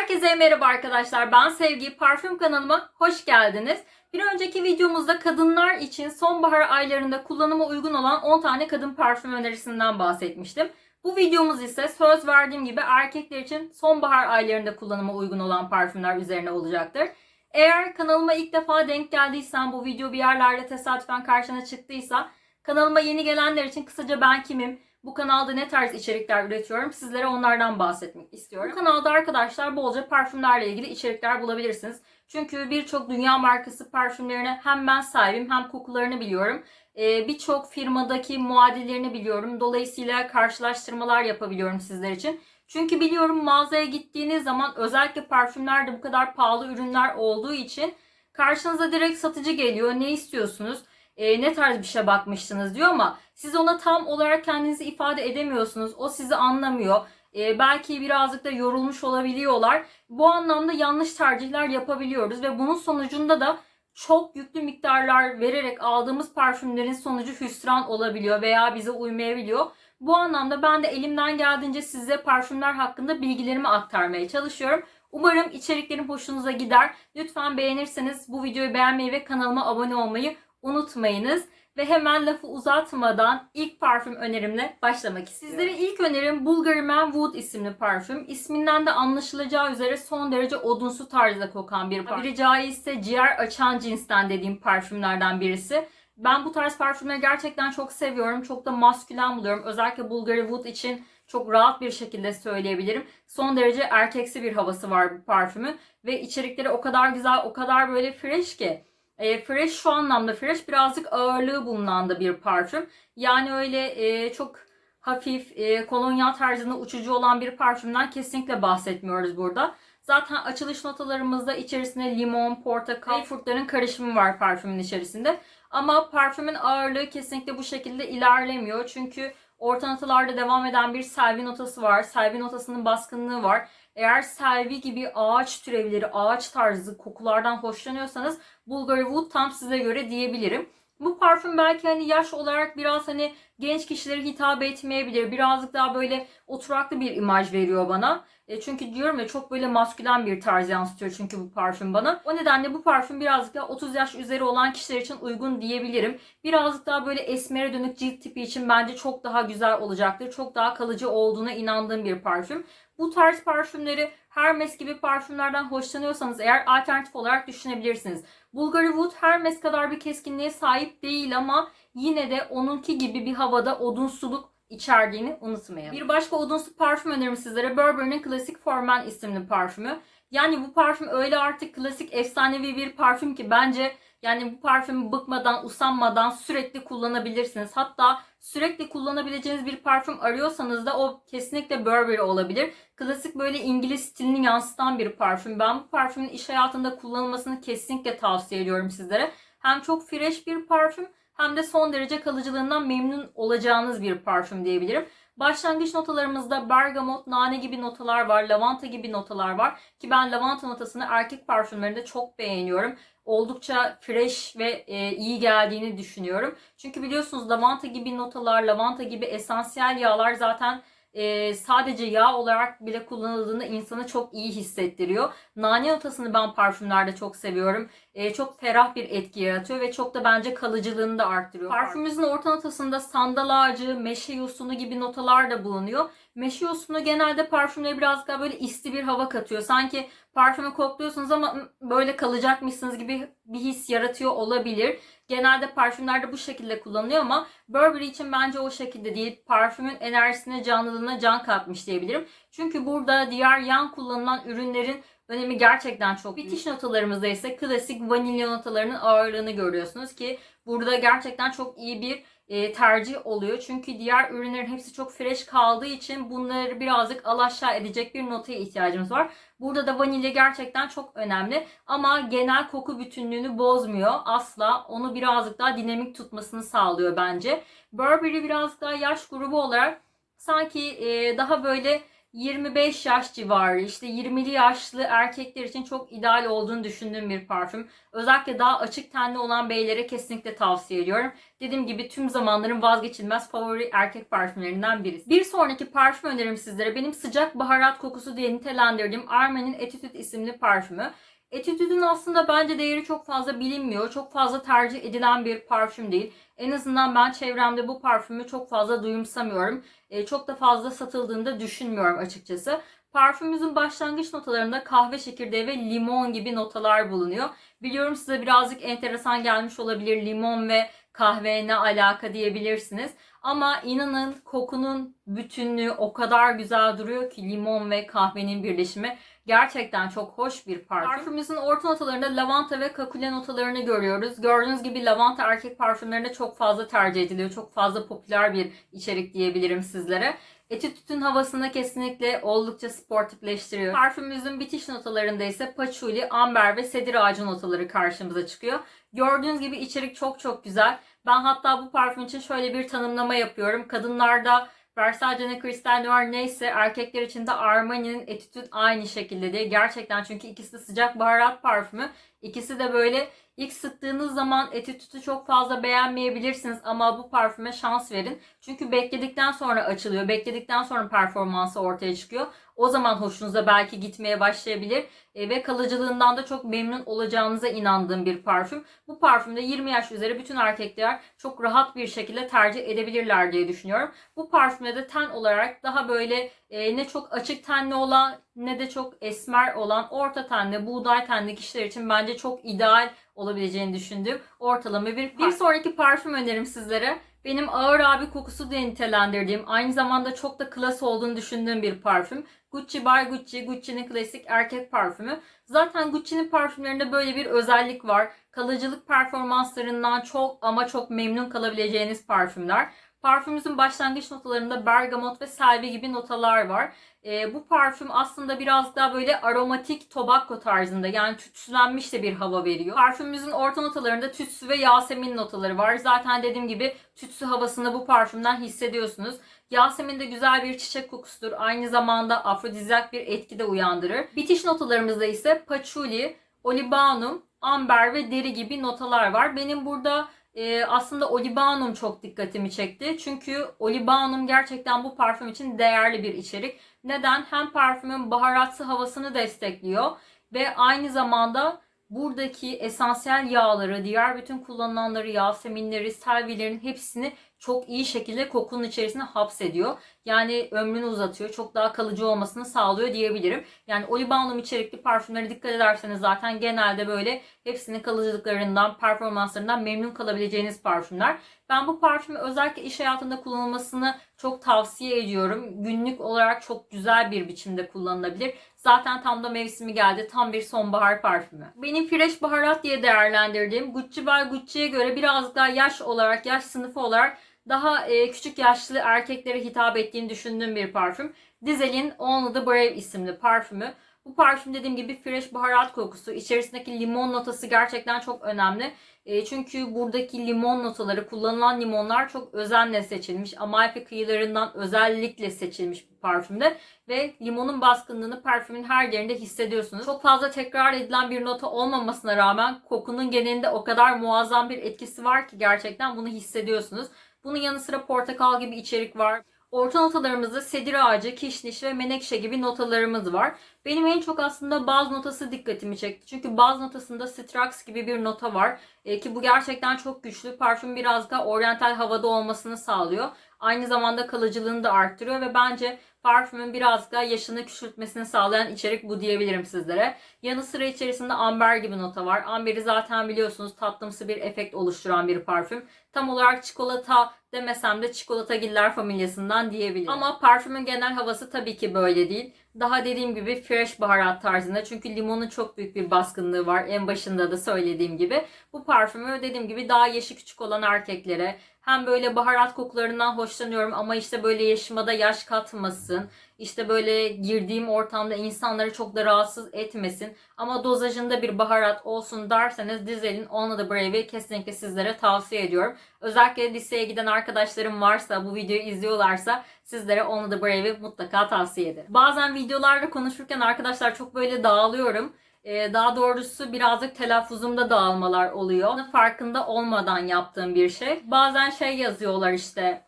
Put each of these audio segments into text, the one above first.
Herkese merhaba arkadaşlar. Ben Sevgi. Parfüm kanalıma hoş geldiniz. Bir önceki videomuzda kadınlar için sonbahar aylarında kullanıma uygun olan 10 tane kadın parfüm önerisinden bahsetmiştim. Bu videomuz ise söz verdiğim gibi erkekler için sonbahar aylarında kullanıma uygun olan parfümler üzerine olacaktır. Eğer kanalıma ilk defa denk geldiysen bu video bir yerlerde tesadüfen karşına çıktıysa kanalıma yeni gelenler için kısaca ben kimim, bu kanalda ne tarz içerikler üretiyorum sizlere onlardan bahsetmek istiyorum. Bu kanalda arkadaşlar bolca parfümlerle ilgili içerikler bulabilirsiniz. Çünkü birçok dünya markası parfümlerine hem ben sahibim hem kokularını biliyorum. Ee, birçok firmadaki muadillerini biliyorum. Dolayısıyla karşılaştırmalar yapabiliyorum sizler için. Çünkü biliyorum mağazaya gittiğiniz zaman özellikle parfümlerde bu kadar pahalı ürünler olduğu için karşınıza direkt satıcı geliyor. Ne istiyorsunuz? Ee, ne tarz bir şeye bakmıştınız diyor ama siz ona tam olarak kendinizi ifade edemiyorsunuz. O sizi anlamıyor. Ee, belki birazcık da yorulmuş olabiliyorlar. Bu anlamda yanlış tercihler yapabiliyoruz ve bunun sonucunda da çok yüklü miktarlar vererek aldığımız parfümlerin sonucu hüsran olabiliyor veya bize uymayabiliyor. Bu anlamda ben de elimden geldiğince size parfümler hakkında bilgilerimi aktarmaya çalışıyorum. Umarım içeriklerim hoşunuza gider. Lütfen beğenirseniz bu videoyu beğenmeyi ve kanalıma abone olmayı unutmayınız. Ve hemen lafı uzatmadan ilk parfüm önerimle başlamak istiyorum. Sizlere ilk önerim Bulgari Man Wood isimli parfüm. İsminden de anlaşılacağı üzere son derece odunsu tarzda kokan bir parfüm. Tabiri caizse ciğer açan cinsten dediğim parfümlerden birisi. Ben bu tarz parfümleri gerçekten çok seviyorum. Çok da maskülen buluyorum. Özellikle Bulgari Wood için çok rahat bir şekilde söyleyebilirim. Son derece erkeksi bir havası var bu parfümün. Ve içerikleri o kadar güzel, o kadar böyle fresh ki. E, fresh şu anlamda fresh birazcık ağırlığı bulunan da bir parfüm. Yani öyle e, çok hafif e, kolonya tarzında uçucu olan bir parfümden kesinlikle bahsetmiyoruz burada. Zaten açılış notalarımızda içerisinde limon, portakal, greyfurtların karışımı var parfümün içerisinde. Ama parfümün ağırlığı kesinlikle bu şekilde ilerlemiyor. Çünkü orta notalarda devam eden bir selvi notası var. Selvi notasının baskınlığı var. Eğer selvi gibi ağaç türevleri, ağaç tarzı kokulardan hoşlanıyorsanız Bulgari Wood tam size göre diyebilirim. Bu parfüm belki hani yaş olarak biraz hani genç kişilere hitap etmeyebilir. Birazcık daha böyle oturaklı bir imaj veriyor bana. E çünkü diyorum ya çok böyle maskülen bir tarz yansıtıyor çünkü bu parfüm bana. O nedenle bu parfüm birazcık daha 30 yaş üzeri olan kişiler için uygun diyebilirim. Birazcık daha böyle esmere dönük cilt tipi için bence çok daha güzel olacaktır. Çok daha kalıcı olduğuna inandığım bir parfüm. Bu tarz parfümleri Hermes gibi parfümlerden hoşlanıyorsanız eğer alternatif olarak düşünebilirsiniz. Bulgari Wood Hermes kadar bir keskinliğe sahip değil ama yine de onunki gibi bir havada odunsuluk içerdiğini unutmayın. Bir başka odunsu parfüm önerim sizlere Burberry'nin Classic For Men isimli parfümü. Yani bu parfüm öyle artık klasik efsanevi bir parfüm ki bence yani bu parfümü bıkmadan, usanmadan sürekli kullanabilirsiniz. Hatta sürekli kullanabileceğiniz bir parfüm arıyorsanız da o kesinlikle Burberry olabilir. Klasik böyle İngiliz stilini yansıtan bir parfüm. Ben bu parfümün iş hayatında kullanılmasını kesinlikle tavsiye ediyorum sizlere. Hem çok fresh bir parfüm hem de son derece kalıcılığından memnun olacağınız bir parfüm diyebilirim. Başlangıç notalarımızda bergamot, nane gibi notalar var, lavanta gibi notalar var. Ki ben lavanta notasını erkek parfümlerinde çok beğeniyorum. Oldukça fresh ve e, iyi geldiğini düşünüyorum. Çünkü biliyorsunuz lavanta gibi notalar, lavanta gibi esansiyel yağlar zaten e, sadece yağ olarak bile kullanıldığında insanı çok iyi hissettiriyor. Nane notasını ben parfümlerde çok seviyorum. E, çok ferah bir etki yaratıyor ve çok da bence kalıcılığını da arttırıyor. Parfümümüzün orta notasında sandal ağacı, meşe yosunu gibi notalar da bulunuyor. Meşe yosunu genelde parfümlere biraz daha böyle isti bir hava katıyor. Sanki parfümü kokluyorsunuz ama böyle kalacakmışsınız gibi bir his yaratıyor olabilir. Genelde parfümlerde bu şekilde kullanılıyor ama Burberry için bence o şekilde değil. Parfümün enerjisine, canlılığına can katmış diyebilirim. Çünkü burada diğer yan kullanılan ürünlerin önemi gerçekten çok büyük. Bitiş notalarımızda ise klasik vanilya notalarının ağırlığını görüyorsunuz ki burada gerçekten çok iyi bir e, tercih oluyor. Çünkü diğer ürünlerin hepsi çok fresh kaldığı için bunları birazcık alaşağı edecek bir notaya ihtiyacımız var. Burada da vanilya gerçekten çok önemli ama genel koku bütünlüğünü bozmuyor asla. Onu birazcık daha dinamik tutmasını sağlıyor bence. Burberry biraz daha yaş grubu olarak sanki e, daha böyle 25 yaş civarı işte 20'li yaşlı erkekler için çok ideal olduğunu düşündüğüm bir parfüm. Özellikle daha açık tenli olan beylere kesinlikle tavsiye ediyorum. Dediğim gibi tüm zamanların vazgeçilmez favori erkek parfümlerinden birisi. Bir sonraki parfüm önerim sizlere benim sıcak baharat kokusu diye nitelendirdiğim Armani'nin Attitude isimli parfümü. Attitude'un aslında bence değeri çok fazla bilinmiyor. Çok fazla tercih edilen bir parfüm değil. En azından ben çevremde bu parfümü çok fazla duyumsamıyorum. E, çok da fazla satıldığını da düşünmüyorum açıkçası. Parfümümüzün başlangıç notalarında kahve çekirdeği ve limon gibi notalar bulunuyor. Biliyorum size birazcık enteresan gelmiş olabilir limon ve kahve ne alaka diyebilirsiniz. Ama inanın kokunun bütünlüğü o kadar güzel duruyor ki limon ve kahvenin birleşimi gerçekten çok hoş bir parfüm. Parfümümüzün orta notalarında lavanta ve kakule notalarını görüyoruz. Gördüğünüz gibi lavanta erkek parfümlerinde çok fazla tercih ediliyor. Çok fazla popüler bir içerik diyebilirim sizlere. Etütütün havasını kesinlikle oldukça sportifleştiriyor. Parfümümüzün bitiş notalarında ise patchouli, amber ve sedir ağacı notaları karşımıza çıkıyor. Gördüğünüz gibi içerik çok çok güzel. Ben hatta bu parfüm için şöyle bir tanımlama yapıyorum. Kadınlarda Versace ne Christian Dior neyse erkekler için de Armani'nin Attitude aynı şekilde diye. Gerçekten çünkü ikisi de sıcak baharat parfümü. İkisi de böyle ilk sıktığınız zaman Attitude'u çok fazla beğenmeyebilirsiniz ama bu parfüme şans verin. Çünkü bekledikten sonra açılıyor. Bekledikten sonra performansı ortaya çıkıyor. O zaman hoşunuza belki gitmeye başlayabilir ve kalıcılığından da çok memnun olacağınıza inandığım bir parfüm. Bu parfümde 20 yaş üzeri bütün erkekler çok rahat bir şekilde tercih edebilirler diye düşünüyorum. Bu parfümde de ten olarak daha böyle e, ne çok açık tenli olan ne de çok esmer olan orta tenli, buğday tenli kişiler için bence çok ideal olabileceğini düşündüğüm ortalama bir parfüm. Bir sonraki parfüm önerim sizlere. Benim ağır abi kokusu diye nitelendirdiğim, aynı zamanda çok da klas olduğunu düşündüğüm bir parfüm. Gucci by Gucci, Gucci'nin klasik erkek parfümü. Zaten Gucci'nin parfümlerinde böyle bir özellik var. Kalıcılık performanslarından çok ama çok memnun kalabileceğiniz parfümler. Parfümümüzün başlangıç notalarında bergamot ve selvi gibi notalar var. E, bu parfüm aslında biraz daha böyle aromatik tobacco tarzında yani tütsülenmiş de bir hava veriyor. Parfümümüzün orta notalarında tütsü ve yasemin notaları var. Zaten dediğim gibi tütsü havasını bu parfümden hissediyorsunuz. Yasemin de güzel bir çiçek kokusudur. Aynı zamanda afrodizyak bir etki de uyandırır. Bitiş notalarımızda ise patchouli, olibanum, amber ve deri gibi notalar var. Benim burada e, aslında olibanum çok dikkatimi çekti. Çünkü olibanum gerçekten bu parfüm için değerli bir içerik. Neden? Hem parfümün baharatsı havasını destekliyor ve aynı zamanda buradaki esansiyel yağları, diğer bütün kullanılanları, yaseminleri, selvilerin hepsini çok iyi şekilde kokunun içerisine hapsediyor. Yani ömrünü uzatıyor. Çok daha kalıcı olmasını sağlıyor diyebilirim. Yani olibanum içerikli parfümlere dikkat ederseniz zaten genelde böyle hepsinin kalıcılıklarından, performanslarından memnun kalabileceğiniz parfümler. Ben bu parfümü özellikle iş hayatında kullanılmasını çok tavsiye ediyorum. Günlük olarak çok güzel bir biçimde kullanılabilir. Zaten tam da mevsimi geldi. Tam bir sonbahar parfümü. Benim fresh baharat diye değerlendirdiğim Gucci by Gucci'ye göre biraz daha yaş olarak, yaş sınıfı olarak daha e, küçük yaşlı erkeklere hitap ettiğini düşündüğüm bir parfüm. Diesel'in Only the Brave isimli parfümü. Bu parfüm dediğim gibi fresh baharat kokusu. İçerisindeki limon notası gerçekten çok önemli. E, çünkü buradaki limon notaları, kullanılan limonlar çok özenle seçilmiş. Amalfi kıyılarından özellikle seçilmiş bu parfümde. Ve limonun baskınlığını parfümün her yerinde hissediyorsunuz. Çok fazla tekrar edilen bir nota olmamasına rağmen kokunun genelinde o kadar muazzam bir etkisi var ki gerçekten bunu hissediyorsunuz. Bunun yanı sıra portakal gibi içerik var. Orta notalarımızda sedir ağacı, kişniş ve menekşe gibi notalarımız var. Benim en çok aslında baz notası dikkatimi çekti. Çünkü baz notasında Strax gibi bir nota var. E, ki bu gerçekten çok güçlü. Parfüm biraz daha oryantal havada olmasını sağlıyor. Aynı zamanda kalıcılığını da arttırıyor ve bence parfümün biraz daha yaşını küçültmesini sağlayan içerik bu diyebilirim sizlere. Yanı sıra içerisinde amber gibi nota var. Amberi zaten biliyorsunuz tatlımsı bir efekt oluşturan bir parfüm. Tam olarak çikolata demesem de çikolatagiller familyasından diyebilirim. Ama parfümün genel havası tabii ki böyle değil. Daha dediğim gibi fresh baharat tarzında. Çünkü limonun çok büyük bir baskınlığı var. En başında da söylediğim gibi. Bu parfümü dediğim gibi daha yaşı küçük olan erkeklere hem böyle baharat kokularından hoşlanıyorum ama işte böyle yaşıma da yaş katmasın. İşte böyle girdiğim ortamda insanları çok da rahatsız etmesin. Ama dozajında bir baharat olsun derseniz Dizel'in Only the Brave'i kesinlikle sizlere tavsiye ediyorum. Özellikle liseye giden arkadaşlarım varsa, bu videoyu izliyorlarsa sizlere Only the Brave'i mutlaka tavsiye ederim. Bazen videolarda konuşurken arkadaşlar çok böyle dağılıyorum. Ee, daha doğrusu birazcık telaffuzumda dağılmalar oluyor. Farkında olmadan yaptığım bir şey. Bazen şey yazıyorlar işte.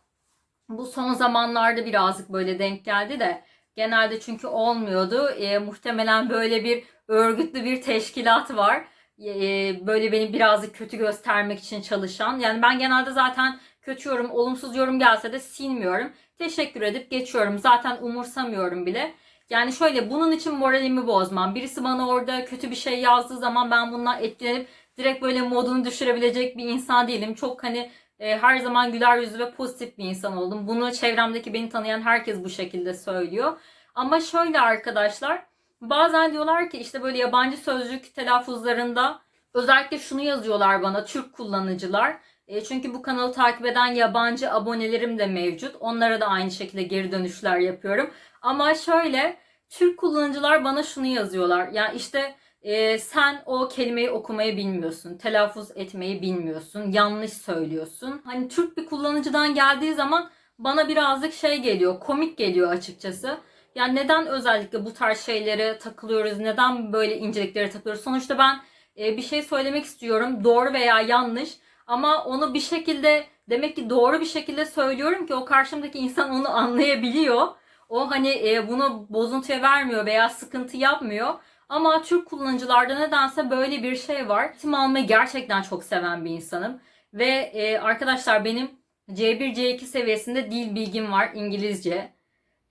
Bu son zamanlarda birazcık böyle denk geldi de genelde çünkü olmuyordu. Ee, muhtemelen böyle bir örgütlü bir teşkilat var. Ee, böyle beni birazcık kötü göstermek için çalışan. Yani ben genelde zaten kötü yorum, olumsuz yorum gelse de silmiyorum. Teşekkür edip geçiyorum. Zaten umursamıyorum bile. Yani şöyle bunun için moralimi bozmam. Birisi bana orada kötü bir şey yazdığı zaman ben bundan etkilenip direkt böyle modunu düşürebilecek bir insan değilim. Çok hani e, her zaman güler yüzlü ve pozitif bir insan oldum. Bunu çevremdeki beni tanıyan herkes bu şekilde söylüyor. Ama şöyle arkadaşlar bazen diyorlar ki işte böyle yabancı sözcük telaffuzlarında özellikle şunu yazıyorlar bana Türk kullanıcılar. E, çünkü bu kanalı takip eden yabancı abonelerim de mevcut. Onlara da aynı şekilde geri dönüşler yapıyorum. Ama şöyle Türk kullanıcılar bana şunu yazıyorlar. Ya işte e, sen o kelimeyi okumayı bilmiyorsun, telaffuz etmeyi bilmiyorsun, yanlış söylüyorsun. Hani Türk bir kullanıcıdan geldiği zaman bana birazcık şey geliyor, komik geliyor açıkçası. Yani neden özellikle bu tarz şeylere takılıyoruz, neden böyle inceliklere takılıyoruz? Sonuçta ben e, bir şey söylemek istiyorum, doğru veya yanlış. Ama onu bir şekilde demek ki doğru bir şekilde söylüyorum ki o karşımdaki insan onu anlayabiliyor. O hani e, bunu bozuntuya vermiyor veya sıkıntı yapmıyor. Ama Türk kullanıcılarda nedense böyle bir şey var. Eğitim almayı gerçekten çok seven bir insanım. Ve e, arkadaşlar benim C1, C2 seviyesinde dil bilgim var İngilizce.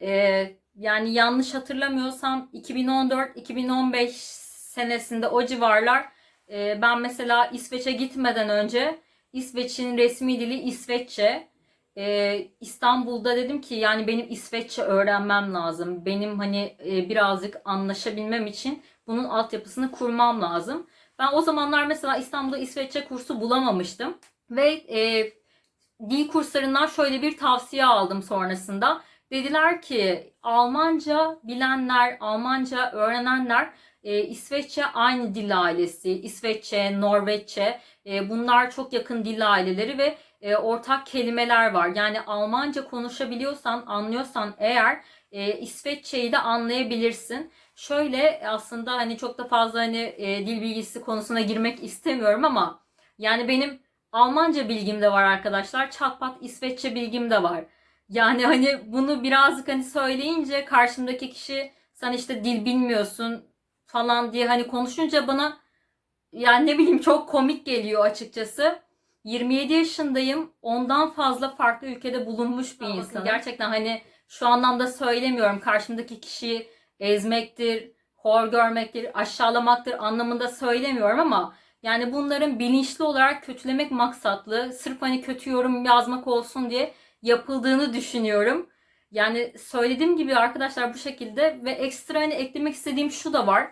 E, yani yanlış hatırlamıyorsam 2014-2015 senesinde o civarlar e, ben mesela İsveç'e gitmeden önce İsveç'in resmi dili İsveççe. Ee, İstanbul'da dedim ki yani benim İsveççe öğrenmem lazım. Benim hani e, birazcık anlaşabilmem için bunun altyapısını kurmam lazım. Ben o zamanlar mesela İstanbul'da İsveççe kursu bulamamıştım. Ve e, dil kurslarından şöyle bir tavsiye aldım sonrasında. Dediler ki Almanca bilenler, Almanca öğrenenler e, İsveççe aynı dil ailesi. İsveççe, Norveççe e, bunlar çok yakın dil aileleri ve e, ortak kelimeler var. Yani Almanca konuşabiliyorsan, anlıyorsan eğer e, İsveççeyi de anlayabilirsin. Şöyle aslında hani çok da fazla hani e, dil bilgisi konusuna girmek istemiyorum ama yani benim Almanca bilgim de var arkadaşlar. Çatpat İsveççe bilgim de var. Yani hani bunu birazcık hani söyleyince karşımdaki kişi sen işte dil bilmiyorsun falan diye hani konuşunca bana yani ne bileyim çok komik geliyor açıkçası. 27 yaşındayım. Ondan fazla farklı ülkede bulunmuş bir insanım. Gerçekten hani şu anlamda söylemiyorum. Karşımdaki kişiyi ezmektir, hor görmektir, aşağılamaktır anlamında söylemiyorum ama yani bunların bilinçli olarak kötülemek maksatlı, sırf hani kötü yorum yazmak olsun diye yapıldığını düşünüyorum. Yani söylediğim gibi arkadaşlar bu şekilde ve ekstra hani eklemek istediğim şu da var.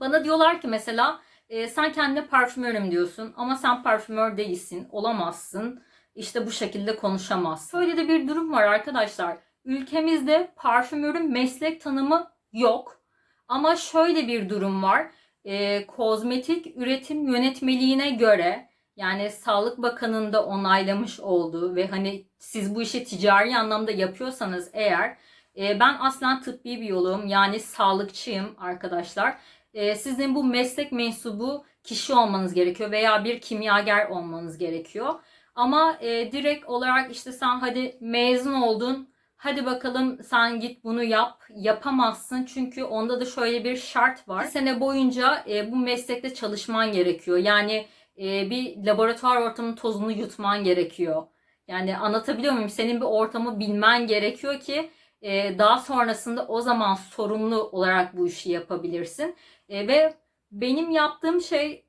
Bana diyorlar ki mesela e, sen kendine parfümörüm diyorsun ama sen parfümör değilsin, olamazsın. İşte bu şekilde konuşamazsın. Böyle de bir durum var arkadaşlar. Ülkemizde parfümörün meslek tanımı yok. Ama şöyle bir durum var. E, kozmetik üretim yönetmeliğine göre yani Sağlık Bakanı'nda onaylamış olduğu ve hani siz bu işi ticari anlamda yapıyorsanız eğer e, ben aslen tıbbi biyoloğum yani sağlıkçıyım arkadaşlar e, sizin bu meslek mensubu kişi olmanız gerekiyor veya bir kimyager olmanız gerekiyor. Ama e, direkt olarak işte sen hadi mezun oldun, hadi bakalım sen git bunu yap, yapamazsın. Çünkü onda da şöyle bir şart var. Bir sene boyunca e, bu meslekte çalışman gerekiyor. Yani e, bir laboratuvar ortamının tozunu yutman gerekiyor. Yani anlatabiliyor muyum? Senin bir ortamı bilmen gerekiyor ki e, daha sonrasında o zaman sorumlu olarak bu işi yapabilirsin. E, ve benim yaptığım şey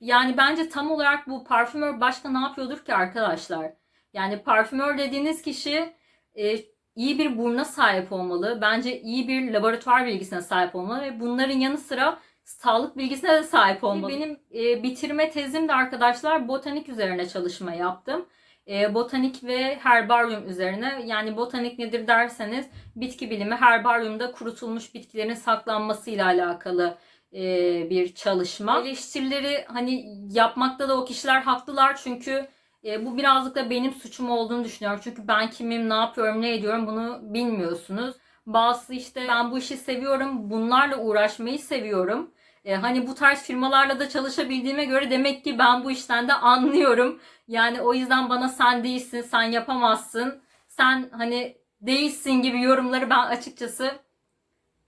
yani bence tam olarak bu parfümör başka ne yapıyordur ki arkadaşlar? Yani parfümör dediğiniz kişi e, iyi bir buruna sahip olmalı. Bence iyi bir laboratuvar bilgisine sahip olmalı ve bunların yanı sıra sağlık bilgisine de sahip olmalı. Benim e, bitirme tezim de arkadaşlar botanik üzerine çalışma yaptım. E, botanik ve herbaryum üzerine. Yani botanik nedir derseniz bitki bilimi herbaryumda kurutulmuş bitkilerin saklanmasıyla alakalı e, bir çalışma. Eleştirileri hani yapmakta da o kişiler haklılar çünkü e, bu birazcık da benim suçum olduğunu düşünüyorum. Çünkü ben kimim, ne yapıyorum, ne ediyorum bunu bilmiyorsunuz. Bazısı işte ben bu işi seviyorum, bunlarla uğraşmayı seviyorum. E, hani bu tarz firmalarla da çalışabildiğime göre demek ki ben bu işten de anlıyorum. Yani o yüzden bana sen değilsin, sen yapamazsın, sen hani değilsin gibi yorumları ben açıkçası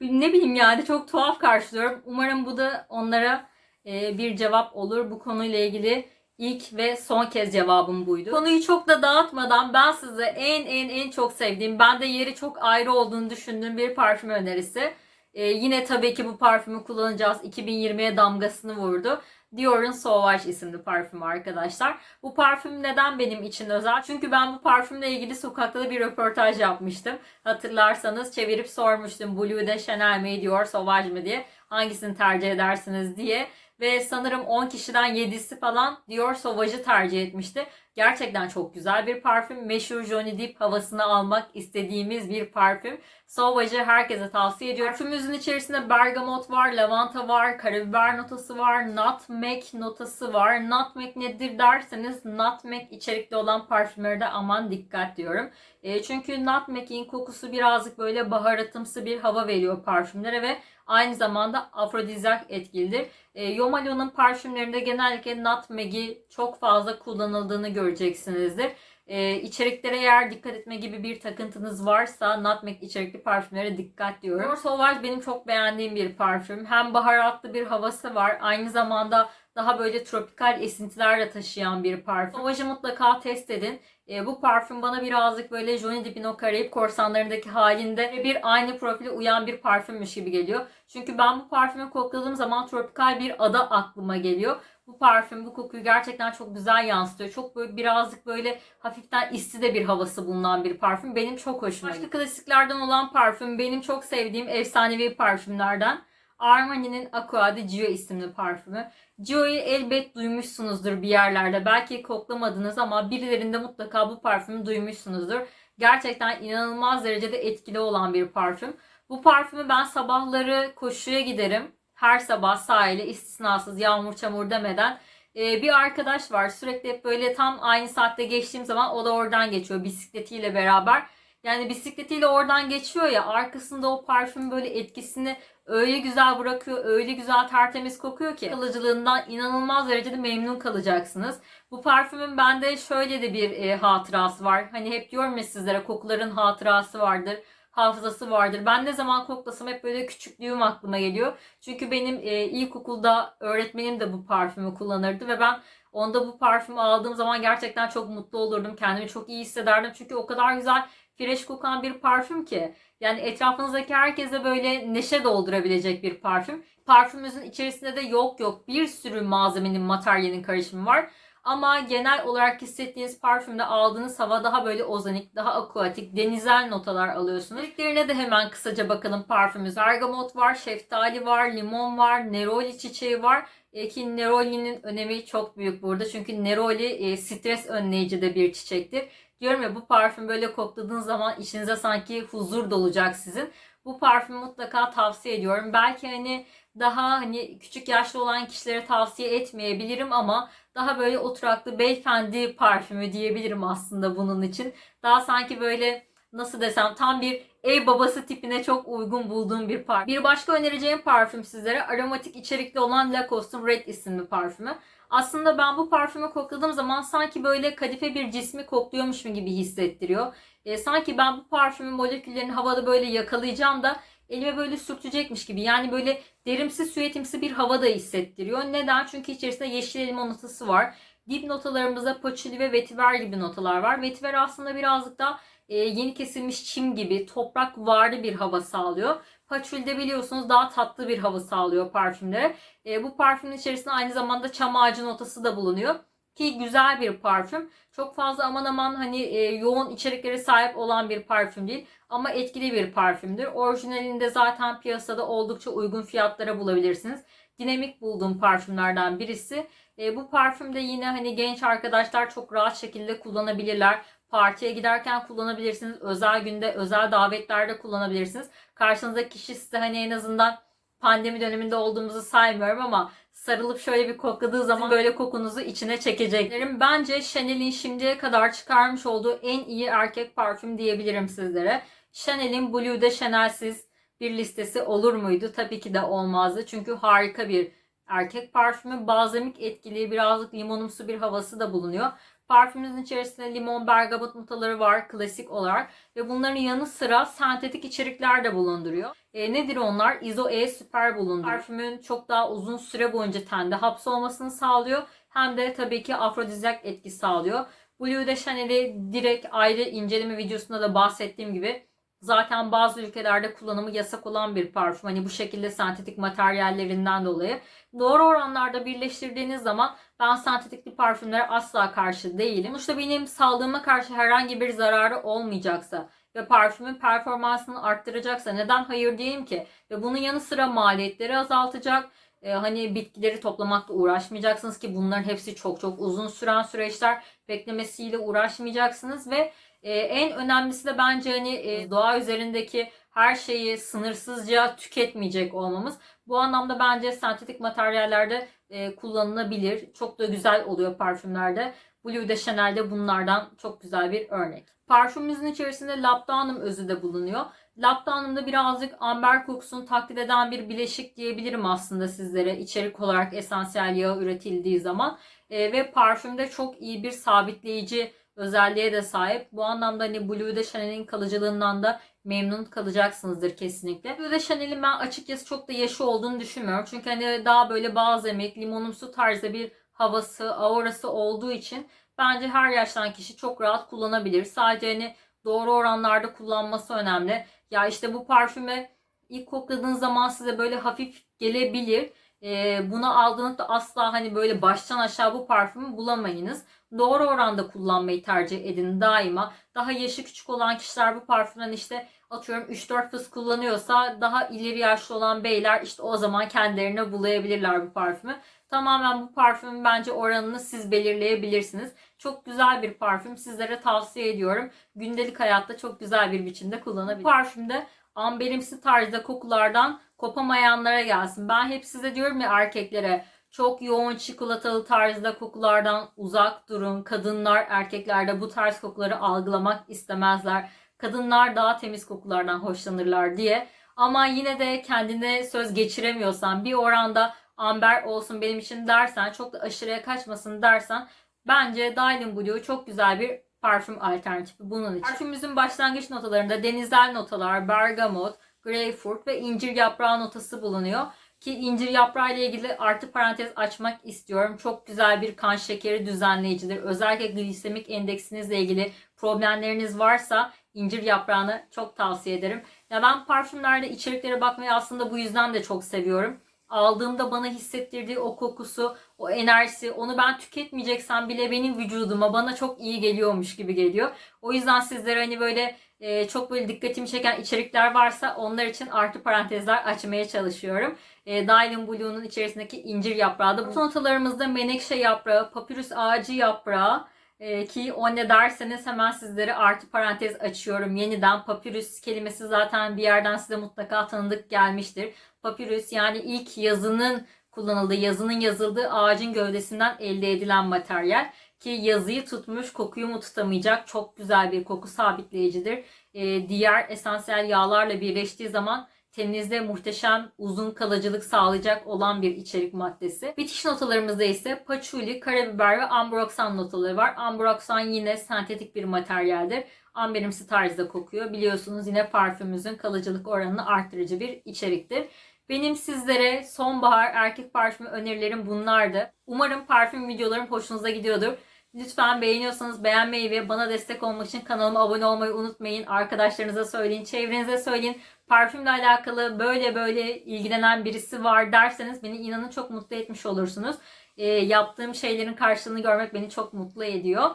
ne bileyim yani çok tuhaf karşılıyorum. Umarım bu da onlara e, bir cevap olur. Bu konuyla ilgili ilk ve son kez cevabım buydu. Konuyu çok da dağıtmadan ben size en en en çok sevdiğim, ben de yeri çok ayrı olduğunu düşündüğüm bir parfüm önerisi. E, yine tabii ki bu parfümü kullanacağız. 2020'ye damgasını vurdu. Dior'un Sauvage isimli parfümü arkadaşlar. Bu parfüm neden benim için özel? Çünkü ben bu parfümle ilgili sokakta da bir röportaj yapmıştım. Hatırlarsanız çevirip sormuştum Blue de Chanel mi Dior Sauvage mi diye. Hangisini tercih edersiniz diye. Ve sanırım 10 kişiden 7'si falan Dior Sauvage'ı tercih etmişti. Gerçekten çok güzel bir parfüm. Meşhur Johnny Depp havasını almak istediğimiz bir parfüm. Sauvage'ı herkese tavsiye ediyorum. Parfümümüzün içerisinde bergamot var, lavanta var, karabiber notası var, nutmeg notası var. Nutmeg nedir derseniz nutmeg içerikli olan parfümlere de aman dikkat diyorum. E, çünkü nutmeg'in kokusu birazcık böyle baharatımsı bir hava veriyor parfümlere ve aynı zamanda afrodizyak etkilidir. E, Yomalo'nun parfümlerinde genellikle nutmeg'i çok fazla kullanıldığını göreceksinizdir. E, içeriklere eğer dikkat etme gibi bir takıntınız varsa nutmeg içerikli parfümlere dikkat diyorum. Sauvage benim çok beğendiğim bir parfüm. Hem baharatlı bir havası var. Aynı zamanda daha böyle tropikal esintilerle taşıyan bir parfüm. Sauvage'ı mutlaka test edin. E, bu parfüm bana birazcık böyle Johnny Depp'in o Karayip korsanlarındaki halinde bir aynı profile uyan bir parfümmüş gibi geliyor. Çünkü ben bu parfümü kokladığım zaman tropikal bir ada aklıma geliyor. Bu parfüm bu kokuyu gerçekten çok güzel yansıtıyor. Çok böyle birazcık böyle hafiften isti de bir havası bulunan bir parfüm. Benim çok hoşuma gitti. Başka klasiklerden olan parfüm benim çok sevdiğim efsanevi parfümlerden. Armani'nin Aqua di Gio isimli parfümü. Gio'yu elbet duymuşsunuzdur bir yerlerde. Belki koklamadınız ama birilerinde mutlaka bu parfümü duymuşsunuzdur. Gerçekten inanılmaz derecede etkili olan bir parfüm. Bu parfümü ben sabahları koşuya giderim. Her sabah sahile istisnasız yağmur çamur demeden. Ee, bir arkadaş var sürekli hep böyle tam aynı saatte geçtiğim zaman o da oradan geçiyor bisikletiyle beraber. Yani bisikletiyle oradan geçiyor ya arkasında o parfüm böyle etkisini öyle güzel bırakıyor, öyle güzel tertemiz kokuyor ki kalıcılığından inanılmaz derecede memnun kalacaksınız. Bu parfümün bende şöyle de bir e, hatırası var. Hani hep diyorum ya sizlere kokuların hatırası vardır hafızası vardır. Ben ne zaman koklasam hep böyle küçüklüğüm aklıma geliyor. Çünkü benim e, ilkokulda öğretmenim de bu parfümü kullanırdı ve ben onda bu parfümü aldığım zaman gerçekten çok mutlu olurdum. Kendimi çok iyi hissederdim. Çünkü o kadar güzel fresh kokan bir parfüm ki. Yani etrafınızdaki herkese böyle neşe doldurabilecek bir parfüm. Parfümümüzün içerisinde de yok yok bir sürü malzemenin, materyalin karışımı var. Ama genel olarak hissettiğiniz parfümde aldığınız hava daha böyle ozanik, daha akuatik, denizel notalar alıyorsunuz. İlklerine de hemen kısaca bakalım parfümümüz. Bergamot var, şeftali var, limon var, neroli çiçeği var. E, ki nerolinin önemi çok büyük burada. Çünkü neroli e, stres önleyici de bir çiçektir. Diyorum ya bu parfüm böyle kokladığınız zaman içinize sanki huzur dolacak sizin. Bu parfümü mutlaka tavsiye ediyorum. Belki hani daha hani küçük yaşlı olan kişilere tavsiye etmeyebilirim ama daha böyle oturaklı beyefendi parfümü diyebilirim aslında bunun için. Daha sanki böyle nasıl desem tam bir ev babası tipine çok uygun bulduğum bir parfüm. Bir başka önereceğim parfüm sizlere aromatik içerikli olan Lacoste'un Red isimli parfümü. Aslında ben bu parfümü kokladığım zaman sanki böyle kadife bir cismi kokluyormuşum gibi hissettiriyor. E, sanki ben bu parfümün moleküllerini havada böyle yakalayacağım da elime böyle sürtecekmiş gibi. Yani böyle derimsi süetimsi bir hava da hissettiriyor. Neden? Çünkü içerisinde yeşil elma notası var. Dip notalarımızda paçuli ve vetiver gibi notalar var. Vetiver aslında birazcık da e, yeni kesilmiş çim gibi toprak varlı bir hava sağlıyor. Paçülde biliyorsunuz daha tatlı bir hava sağlıyor parfümlere. E, bu parfümün içerisinde aynı zamanda çam ağacı notası da bulunuyor. Ki güzel bir parfüm. Çok fazla aman aman hani e, yoğun içerikleri sahip olan bir parfüm değil. Ama etkili bir parfümdür. Orijinalinde zaten piyasada oldukça uygun fiyatlara bulabilirsiniz. Dinamik bulduğum parfümlerden birisi. E, bu parfüm de yine hani genç arkadaşlar çok rahat şekilde kullanabilirler. Partiye giderken kullanabilirsiniz. Özel günde, özel davetlerde kullanabilirsiniz. Karşınızdaki kişi size hani en azından pandemi döneminde olduğumuzu saymıyorum ama sarılıp şöyle bir kokladığı zaman böyle kokunuzu içine çekeceklerim. Bence Chanel'in şimdiye kadar çıkarmış olduğu en iyi erkek parfüm diyebilirim sizlere. Chanel'in Blue de Chanel'siz bir listesi olur muydu? Tabii ki de olmazdı. Çünkü harika bir erkek parfümü. Balzamik etkili, birazcık limonumsu bir havası da bulunuyor. Parfümümüzün içerisinde limon bergamot notaları var klasik olarak ve bunların yanı sıra sentetik içerikler de bulunduruyor. E, nedir onlar? Izo E Super bulunduruyor. Parfümün çok daha uzun süre boyunca tende hapsolmasını sağlıyor. Hem de tabii ki afrodizyak etki sağlıyor. Blue de Chanel'i direkt ayrı inceleme videosunda da bahsettiğim gibi zaten bazı ülkelerde kullanımı yasak olan bir parfüm. Hani bu şekilde sentetik materyallerinden dolayı. Doğru oranlarda birleştirdiğiniz zaman ben sentetikli parfümlere asla karşı değilim. Sonuçta benim sağlığıma karşı herhangi bir zararı olmayacaksa ve parfümün performansını arttıracaksa neden hayır diyeyim ki? Ve bunun yanı sıra maliyetleri azaltacak. Ee, hani bitkileri toplamakla uğraşmayacaksınız ki bunların hepsi çok çok uzun süren süreçler. Beklemesiyle uğraşmayacaksınız ve e, en önemlisi de bence hani e, doğa üzerindeki her şeyi sınırsızca tüketmeyecek olmamız. Bu anlamda bence sentetik materyallerde e, kullanılabilir. Çok da güzel oluyor parfümlerde. Blue de Chanel'de bunlardan çok güzel bir örnek. Parfümümüzün içerisinde Labdanum özü de bulunuyor. Labdanum'da birazcık amber kokusunu taklit eden bir bileşik diyebilirim aslında sizlere. içerik olarak esansiyel yağ üretildiği zaman. E, ve parfümde çok iyi bir sabitleyici özelliğe de sahip. Bu anlamda hani Blue de Chanel'in kalıcılığından da memnun kalacaksınızdır kesinlikle. De Chanel'in ben açıkçası çok da yaşı olduğunu düşünmüyorum. Çünkü hani daha böyle balzamik, limonumsu tarzda bir havası, aurası olduğu için bence her yaştan kişi çok rahat kullanabilir. Sadece hani doğru oranlarda kullanması önemli. Ya işte bu parfüme ilk kokladığınız zaman size böyle hafif gelebilir. Ee, bunu aldığınızda asla hani böyle baştan aşağı bu parfümü bulamayınız. Doğru oranda kullanmayı tercih edin daima. Daha yaşı küçük olan kişiler bu parfümden işte atıyorum 3-4 fıs kullanıyorsa daha ileri yaşlı olan beyler işte o zaman kendilerine bulayabilirler bu parfümü. Tamamen bu parfümün bence oranını siz belirleyebilirsiniz. Çok güzel bir parfüm. Sizlere tavsiye ediyorum. Gündelik hayatta çok güzel bir biçimde kullanabilirsiniz. Bu parfümde amberimsi tarzda kokulardan kopamayanlara gelsin. Ben hep size diyorum ya erkeklere çok yoğun çikolatalı tarzda kokulardan uzak durun. Kadınlar erkeklerde bu tarz kokuları algılamak istemezler. Kadınlar daha temiz kokulardan hoşlanırlar diye. Ama yine de kendine söz geçiremiyorsan bir oranda amber olsun benim için dersen çok da aşırıya kaçmasın dersen bence Dylan Blue çok güzel bir parfüm alternatifi bunun için. Parfümümüzün başlangıç notalarında denizler notalar, bergamot, greyfurt ve incir yaprağı notası bulunuyor. Ki incir yaprağı ile ilgili artı parantez açmak istiyorum. Çok güzel bir kan şekeri düzenleyicidir. Özellikle glisemik endeksinizle ilgili problemleriniz varsa incir yaprağını çok tavsiye ederim. Ya ben parfümlerde içeriklere bakmayı aslında bu yüzden de çok seviyorum. Aldığımda bana hissettirdiği o kokusu, o enerjisi, onu ben tüketmeyeceksem bile benim vücuduma bana çok iyi geliyormuş gibi geliyor. O yüzden sizlere hani böyle e, çok böyle dikkatimi çeken içerikler varsa onlar için artı parantezler açmaya çalışıyorum. E, Dylan Blue'nun içerisindeki incir yaprağı da bu notalarımızda menekşe yaprağı, papyrus ağacı yaprağı, ee, ki o ne derseniz hemen sizlere artı parantez açıyorum. Yeniden papyrus kelimesi zaten bir yerden size mutlaka tanıdık gelmiştir. Papyrus yani ilk yazının kullanıldığı, yazının yazıldığı ağacın gövdesinden elde edilen materyal. Ki yazıyı tutmuş, kokuyu mu tutamayacak çok güzel bir koku sabitleyicidir. Ee, diğer esansiyel yağlarla birleştiği zaman teninizde muhteşem uzun kalıcılık sağlayacak olan bir içerik maddesi. Bitiş notalarımızda ise patchouli, karabiber ve ambroksan notaları var. Ambroksan yine sentetik bir materyaldir. Amberimsi tarzda kokuyor. Biliyorsunuz yine parfümümüzün kalıcılık oranını arttırıcı bir içeriktir. Benim sizlere sonbahar erkek parfümü önerilerim bunlardı. Umarım parfüm videolarım hoşunuza gidiyordur. Lütfen beğeniyorsanız beğenmeyi ve bana destek olmak için kanalıma abone olmayı unutmayın. Arkadaşlarınıza söyleyin, çevrenize söyleyin. Parfümle alakalı böyle böyle ilgilenen birisi var derseniz beni inanın çok mutlu etmiş olursunuz. E, yaptığım şeylerin karşılığını görmek beni çok mutlu ediyor.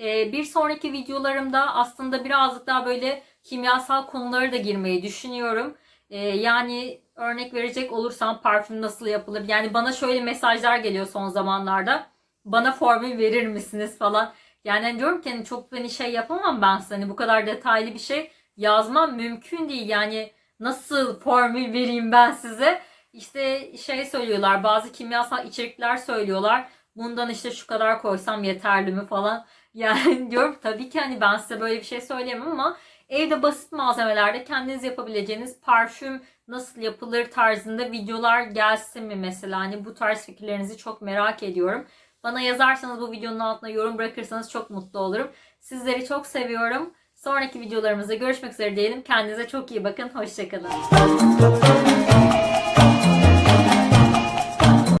E, bir sonraki videolarımda aslında birazcık daha böyle kimyasal konuları da girmeyi düşünüyorum. E, yani Örnek verecek olursam parfüm nasıl yapılır? Yani bana şöyle mesajlar geliyor son zamanlarda. Bana formül verir misiniz falan. Yani hani diyorum ki hani çok hani şey yapamam ben size. Hani bu kadar detaylı bir şey yazmam mümkün değil. Yani nasıl formül vereyim ben size? İşte şey söylüyorlar bazı kimyasal içerikler söylüyorlar. Bundan işte şu kadar koysam yeterli mi falan. Yani diyorum tabii ki hani ben size böyle bir şey söyleyemem ama evde basit malzemelerde kendiniz yapabileceğiniz parfüm nasıl yapılır tarzında videolar gelsin mi mesela? Hani bu tarz fikirlerinizi çok merak ediyorum. Bana yazarsanız bu videonun altına yorum bırakırsanız çok mutlu olurum. Sizleri çok seviyorum. Sonraki videolarımızda görüşmek üzere diyelim. Kendinize çok iyi bakın. Hoşçakalın.